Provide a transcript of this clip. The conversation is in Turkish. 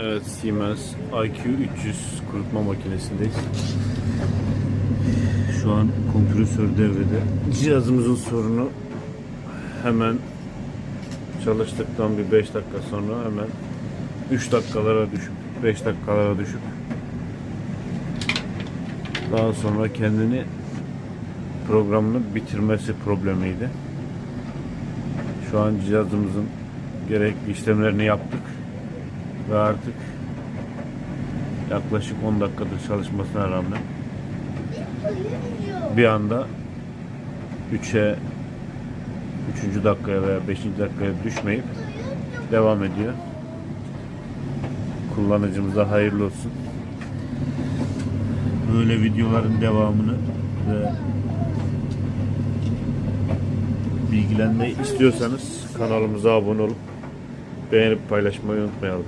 Evet Siemens IQ 300 kurutma makinesindeyiz. Şu an kompresör devrede. Cihazımızın sorunu hemen çalıştıktan bir 5 dakika sonra hemen 3 dakikalara düşüp 5 dakikalara düşüp daha sonra kendini programını bitirmesi problemiydi. Şu an cihazımızın gerekli işlemlerini yaptık ve artık yaklaşık 10 dakikadır çalışmasına rağmen bir anda 3'e 3. dakikaya veya 5. dakikaya düşmeyip devam ediyor. Kullanıcımıza hayırlı olsun. Böyle videoların devamını ve bilgilenmeyi istiyorsanız kanalımıza abone olup beğenip paylaşmayı unutmayalım.